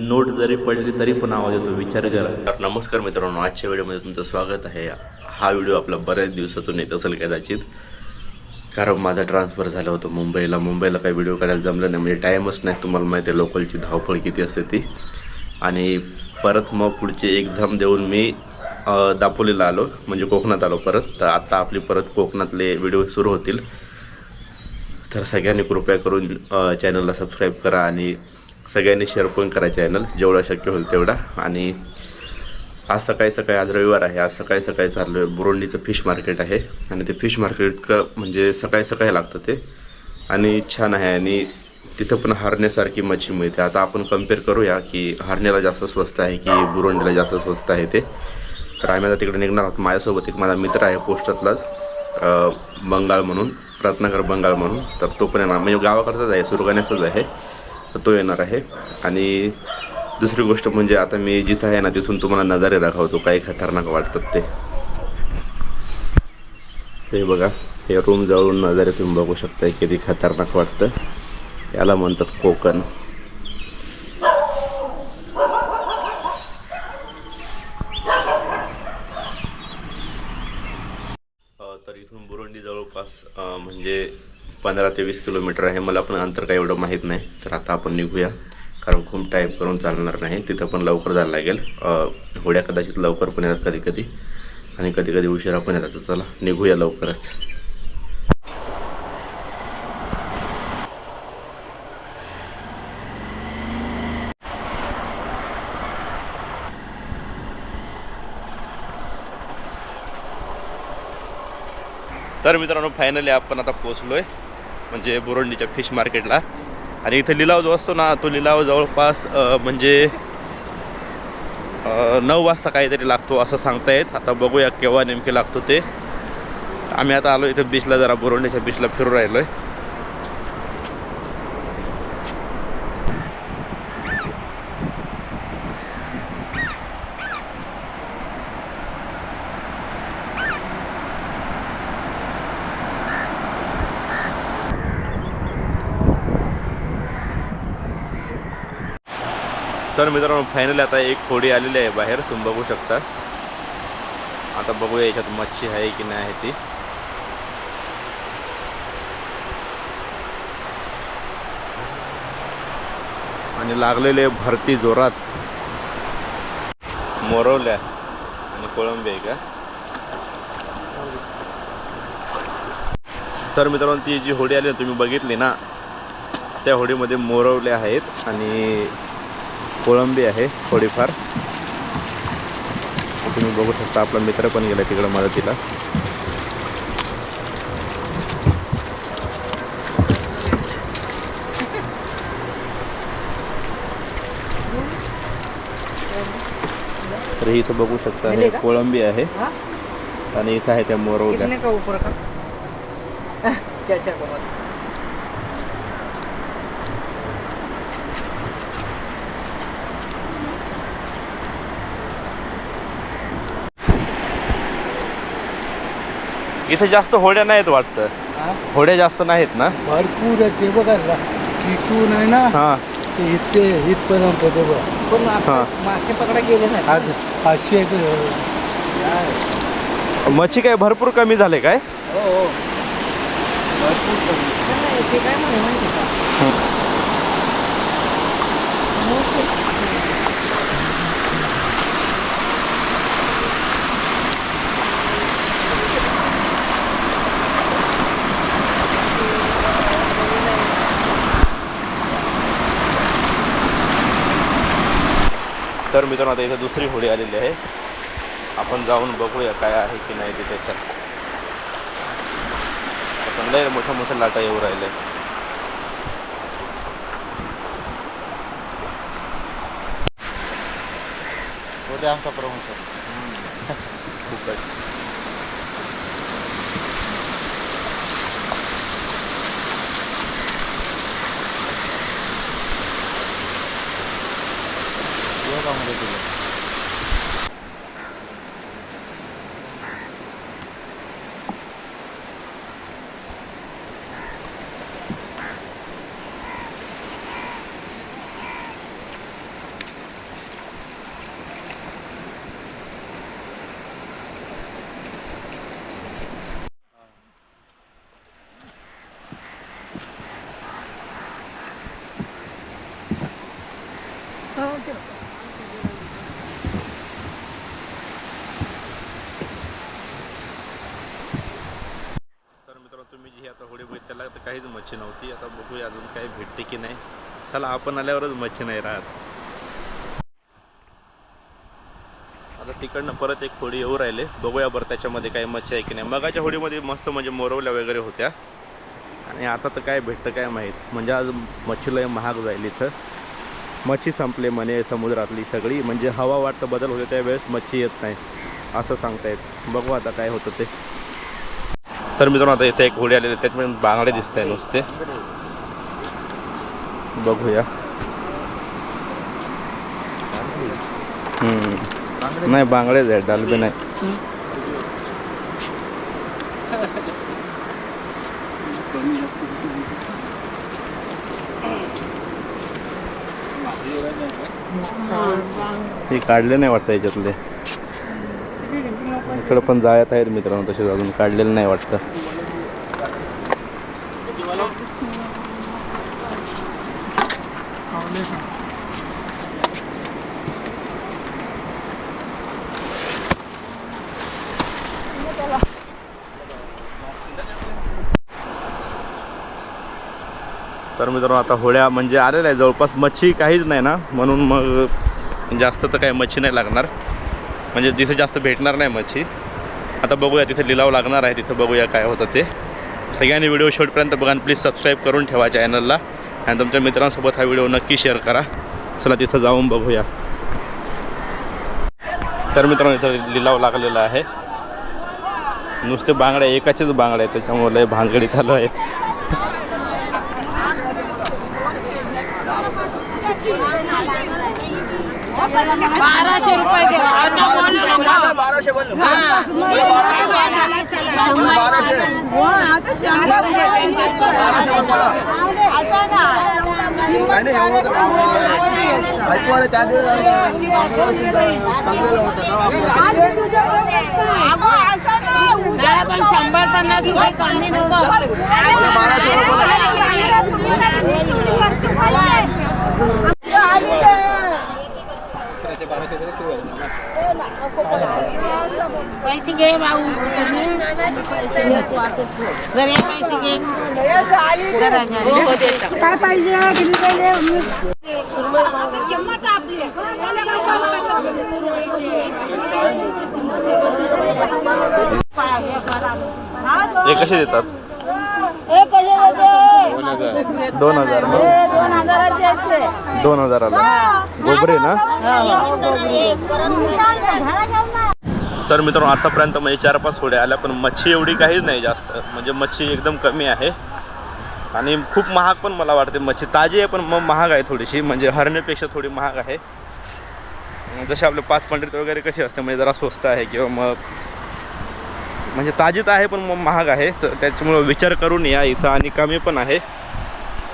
Note जरी पडली तरी पण आवाज येतो विचार करा. तर नमस्कार मित्रांनो आजच्या व्हिडिओमध्ये तुमचं स्वागत आहे. हा व्हिडिओ आपला बऱ्याच दिवसातून येत असेल कदाचित. कारण माझा ट्रान्सफर झाला होता मुंबईला. मुंबईला काही व्हिडिओ करायला जमलं नाही. म्हणजे टाईमच नाही तुम्हाला माहिती आहे लोकलची धावपळ किती असते ती. आणि परत मग पुढची एक्झाम देऊन मी दापोलीला आलो म्हणजे कोकणात आलो परत. तर आत्ता आपली परत कोकणातले व्हिडिओ सुरू होतील. तर सगळ्यांनी कृपया करून चॅनलला सबस्क्राईब करा आणि सगळ्यांनी शेअर पण करा चॅनल जेवढा शक्य होईल तेवढा. आणि आज सकाळी सकाळी आज रविवार आहे. आज सकाळी सकाळी चाललो आहे बुरोंडीचं फिश मार्केट आहे. आणि ते फिश मार्केट इतकं म्हणजे सकाळी सकाळी लागतं ते. आणि छान आहे. आणि तिथं पण हरण्यासारखी मच्छी मिळते. आता आपण कंपेअर करूया की हरण्याला जास्त स्वस्त आहे की बुरोंडीला जास्त स्वस्त आहे ते. तर आम्ही आता तिकडे निघणार आहोत. माझ्यासोबत एक माझा मित्र आहे पोस्टातलाच बंगाल म्हणून रत्नाकर बंगाल म्हणून. तर तो पण येणार. म्हणजे गावाकडचाच आहे सुरगाण्याचाच आहे. तर तो येणार आहे. आणि दुसरी गोष्ट म्हणजे आता मी जिथं आहे ना तिथून तुम्हाला नजारे दाखवतो. काही खतरनाक वाटतात ते. ते बघा हे रूम जवळून नजारे तुम्ही बघू शकता किती खतरनाक वाटतं. याला म्हणतात कोकण अ, तर इथून बुरुंडी जवळपास म्हणजे पंधरा ते वीस किलोमीटर आहे. मला पण अंतर काही एवढं माहीत नाही. तर आता आपण निघूया. कारण खूप टाईप करून चालणार नाही. तिथं पण लवकर जायला लागेल. होड्या कदाचित लवकर पण येतात कधी कधी आणि कधी कधी उशिरा पण येतात. चला निघूया लवकरच. तर मित्रांनो फायनली आपण आता पोचलो आहे म्हणजे बुरोंडीच्या फिश मार्केटला आणि इथं लिलाव जो असतो ना तो लिलाव जवळपास म्हणजे नऊ वाजता काहीतरी लागतो असं सांगतायत आता बघूया केव्हा नेमके लागतो ते. आम्ही आता आलो इथं बीचला जरा बुरोंडीच्या बीचला फिरून राहिलो आहे तर मित्रांनो फायनली आता एक होडी आलेली आहे बाहेर. तुम्ही बघू शकता. आता बघूया याच्यात मच्छी आहे की नाही आहे ती. आणि लागलेले भरती जोरात. मोरवल्या आणि कोळंबी आहे का? तर मित्रांनो ती जी होडी आली ना तुम्ही बघितली ना त्या होडीमध्ये मोरवल्या आहेत आणि कोळंबी आहे थोडीफार. तुम्ही बघू शकता आपला मित्र पण गेला तिकडं मदतीला. तर इथं बघू शकता हे कोळंबी आहे. आणि इथं आहे त्या मोरवल्या कितने का ऊपर का चाचा को मत इथे जास्त होड्या नाहीत वाटतं. होड्या जास्त नाहीत ना? भरपूर आहे ते बघा ना तिथून आहे ना हां. ते इथे इथपर्यंत ते बघा. पण आता हा. मासे पकडा गेले ना? आज अशी आहे मच्छी काय भरपूर कमी झाले काय? हो हो. भरपूर कमी. नाही, ते काय म्हणे माहिती का? तर मित्रांनो आता इथे दुसरी होडी आलेली आहे. आपण जाऊन बघूया काय आहे की नाही ते त्याच्यात. पण लय मोठ्या मोठ्या लाटा येऊ राहिल्या. आमचा प्रमोशन खूपच. কামড়ে দিল काहीच मच्छी नव्हती. आता बघूया अजून काही भेटते की नाही. चला आपण आल्यावरच मच्छी नाही राहत. आता तिकडनं परत एक होडी येऊ राहिले. बघूया बरं त्याच्यामध्ये काही मच्छी आहे की नाही. मगाच्या होडीमध्ये मस्त म्हणजे मोरवल्या वगैरे होत्या. आणि आता तर काय भेटतं काय माहीत. म्हणजे आज मच्छी लय महाग जाईल इथं. मच्छी संपले म्हणे समुद्रातली सगळी. म्हणजे हवा वाटतं बदल होते त्यावेळेस मच्छी येत नाही. असं सांगतायत. बघू आता काय होतं ते. तर मित्रांनो आता इथे एक होडी आलेली आहे, त्याच्यामध्ये बांगडे दिसत आहे नुसते. बघूया. हम्म. नाही बांगडेच आहे डालबी नाही. हे काढले नाही वाटतं याच्यातले. इकडं पण जायत आहेत मित्रांनो तसेच अजून काढलेलं नाही वाटतं. तर मित्रांनो आता होळ्या म्हणजे आलेल्या आहे जवळपास मच्छी काहीच नाही ना म्हणून मग जास्त तर काही मच्छी नाही लागणार. म्हणजे तिथे जास्त भेटणार नाही मच्छी. आता बघूया तिथे लिलाव लागणार आहे तिथं बघूया काय होतं ते. सगळ्यांनी व्हिडिओ शेवटपर्यंत बघा आणि प्लीज सबस्क्राईब करून ठेवा चॅनलला. आणि तुमच्या मित्रांसोबत हा व्हिडिओ नक्की शेअर करा. चला तिथं जाऊन बघूया. तर मित्रांनो इथं लिलाव लागलेला आहे. नुसते बांगड्या एकाचेच बांगड्या आहेत त्याच्यामुळे लय भांगडी चालू आहेत. बाराशे रुपये दे. आता बोलू नका. आता शंभर दे त्यांच्यात. नाही पण शंभर पन्नास रुपये कमी नको. पैसे घे भाऊ. घरी पैसे घे. काय पाहिजे? किती पाहिजे? हे कसे देतात? हे कसे दोन हजार. ना दोन हजाराला. गोबरे ना? तर मित्रांनो आतापर्यंत म्हणजे चार पाच होड्या आल्या पण मच्छी एवढी काहीच नाही जास्त. म्हणजे मच्छी एकदम कमी आहे. आणि खूप महाग पण मला वाटते मच्छी. ताजी आहे पण मग महाग आहे थोडीशी. म्हणजे हरण्यापेक्षा थोडी महाग आहे. जसे आपले पाच पंडित वगैरे कसे असते म्हणजे जरा स्वस्त आहे किंवा मग म्हणजे ताजीत आहे पण मग महाग आहे. तर त्याच्यामुळं विचार करून या इथं आणि कमी पण आहे.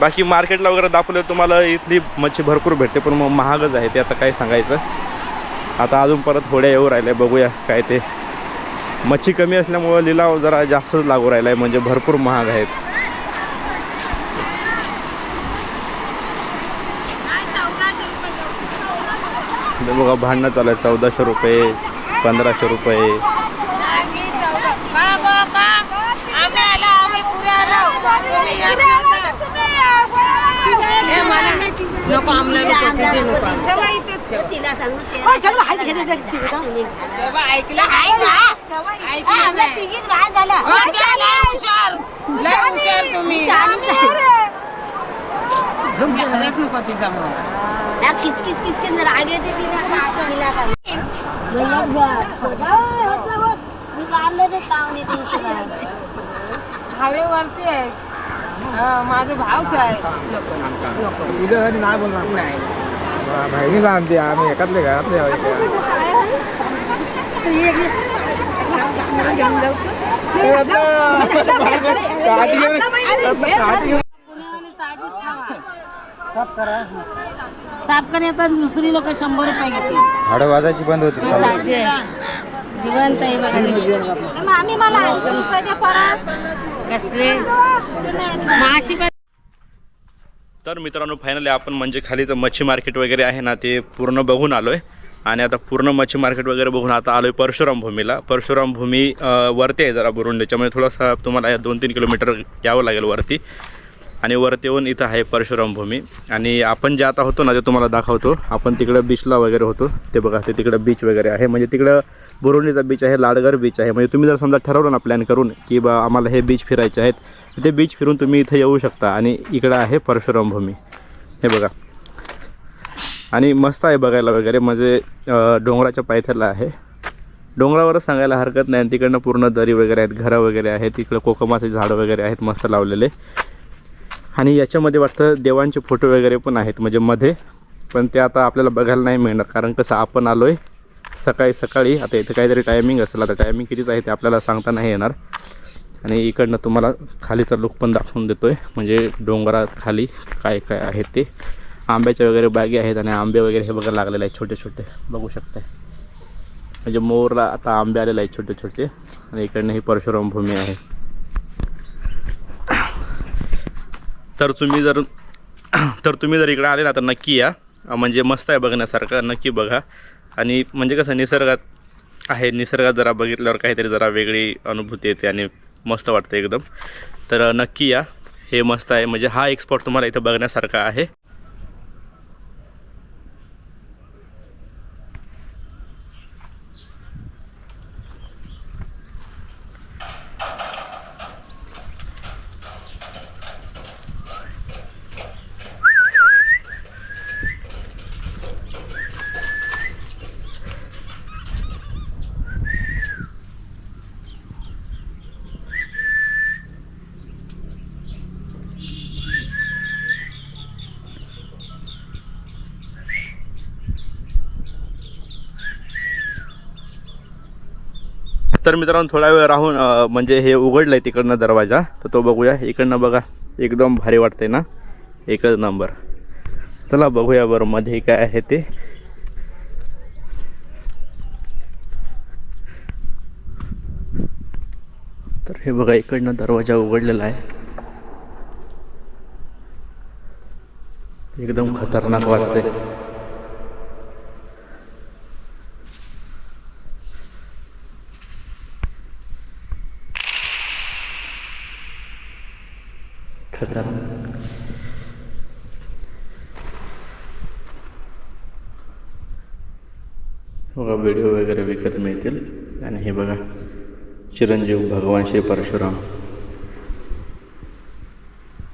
बाकी मार्केटला वगैरे दाखवलं तुम्हाला इथली मच्छी भरपूर भेटते पण मग महागच आहे ते आता काय सांगायचं. आता अजून परत होड्या येऊ राहिल्या बघूया काय ते. मच्छी कमी असल्यामुळं लिलाव जरा जास्तच लागू राहिला आहे म्हणजे भरपूर महाग आहेत. बघा भांडणं चालू आहे चौदाशे रुपये पंधराशे रुपये मागो का? आम्ही आलो, आम्ही पुढे आलो. तुम्ही या ना आता. हे मला नको आम्हाला ऐकलं आहे तुम्ही. नको तिचा किचकिच किचकिच राग येते तिला हवेवरती आहे माझे भावच आहे. नको नको. तुझ्यासाठी नाही बोलणार. नाही. बहिणी सांगते आम्ही एकातले घरातले साफ करण्यात दुसरी लोक शंभर रुपये घेते हाडं वाजायची बंद होती. ताजे जिवंत आहे बघा. आम्ही मला ऐंशी रुपये दे परत. कसले? तर मित्रांनो फायनली आपण म्हणजे खाली तर मच्छी मार्केट वगैरे आहे ना ते पूर्ण बघून आलो आहे आणि आता पूर्ण मच्छी मार्केट वगैरे बघून आता आलो आहे परशुराम भूमीला. परशुराम भूमी वरती आहे जरा बुरुंडीच्यामुळे थोडासा तुम्हाला या दोन तीन किलोमीटर यावं लागेल वरती. आणि वरती येऊन इथं आहे परशुराम भूमी. आणि आपण जे आता होतो ना ते तुम्हाला दाखवतो. आपण तिकडं बीचला वगैरे होतो. ते बघा ते तिकडं बीच वगैरे आहे. म्हणजे तिकडं बुरुंडीचा बीच आहे लाडगर बीच आहे. म्हणजे तुम्ही जर समजा ठरवलं ना प्लॅन करून की बा आम्हाला हे बीच फिरायचे आहेत ते बीच फिरून तुम्ही इथं येऊ शकता. आणि इकडं आहे परशुराम भूमी हे बघा. आणि मस्त आहे बघायला वगैरे. म्हणजे डोंगराच्या पायथ्याला आहे. डोंगरावरच सांगायला हरकत नाही. आणि तिकडनं पूर्ण दरी वगैरे आहेत घरं वगैरे आहेत. तिकडं कोकमाचे झाडं वगैरे आहेत मस्त लावलेले. आणि याच्यामध्ये वाटतं देवांचे फोटो वगैरे पण आहेत. म्हणजे मध्ये. पण ते आता आपल्याला बघायला नाही मिळणार. कारण कसं आपण आलो आहे सकाळी सकाळी आता इथं काहीतरी टायमिंग असेल आता टायमिंग कितीच आहे ते आपल्याला सांगता नाही येणार. आणि इकडनं तुम्हाला खालीचा लुक पण दाखवून देतो आहे म्हणजे डोंगराखाली काय काय आहे ते. आंब्याच्या वगैरे बागे आहेत आणि आंबे वगैरे हे बघा लागलेले आहेत छोटे छोटे. बघू शकताय. म्हणजे मोरला आता आंबे आलेले आहेत छोटे छोटे. आणि इकडनं ही परशुराम भूमी आहे. तर तुम्ही जर तर तुम्ही जर इकडे आले ना तर नक्की या. म्हणजे मस्त आहे बघण्यासारखं. नक्की बघा. आणि म्हणजे कसं निसर्गात आहे. निसर्गात जरा बघितल्यावर काहीतरी जरा वेगळी अनुभूती येते आणि मस्त वाटतं एकदम. तर नक्की या. हे मस्त आहे. म्हणजे हा एक स्पॉट तुम्हाला इथं बघण्यासारखा आहे. तर मित्रांनो थोडा वेळ राहून म्हणजे हे उघडलं आहे तिकडनं दरवाजा तर तो बघूया. इकडनं बघा एकदम भारी वाटतंय ना? एकच नंबर. चला बघूया बरं मध्ये काय आहे ते. तर हे बघा इकडनं दरवाजा उघडलेला आहे. एकदम खतरनाक वाटतंय खतरनाक बघा व्हिडिओ वगैरे विकत मिळतील आणि हे बघा चिरंजीव भगवान श्री परशुराम.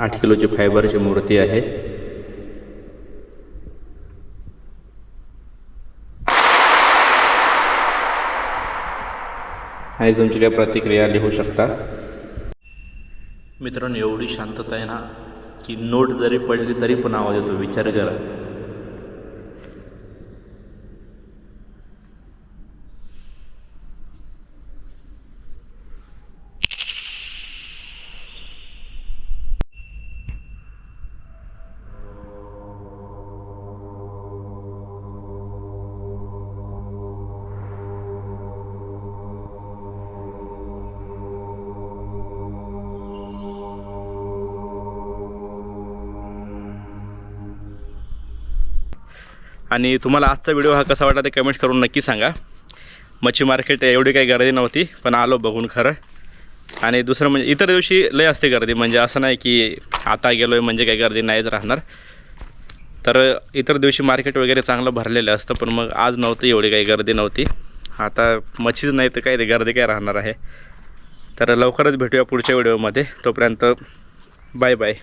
आठ किलोची फायबरची मूर्ती आहे. आणि तुमची काय प्रतिक्रिया लिहू शकता? मित्रांनो एवढी शांतता आहे ना की नोट जरी पडली तरी पण आवाज येतो विचार करा. आणि तुम्हाला आजचा व्हिडिओ हा कसा वाटला ते कमेंट करून नक्की सांगा. मच्छी मार्केट एवढी काही गर्दी नव्हती पण आलो बघून खरं. आणि दुसरं म्हणजे इतर दिवशी लय असते गर्दी म्हणजे असं नाही की आता गेलो आहे म्हणजे काही गर्दी नाहीच राहणार. तर इतर दिवशी मार्केट वगैरे चांगलं भरलेलं असतं पण मग आज नव्हतं एवढी काही गर्दी नव्हती. आता मच्छीच नाही तर काय ते गर्दी काय राहणार आहे. तर लवकरच भेटूया पुढच्या व्हिडिओमध्ये तोपर्यंत बाय बाय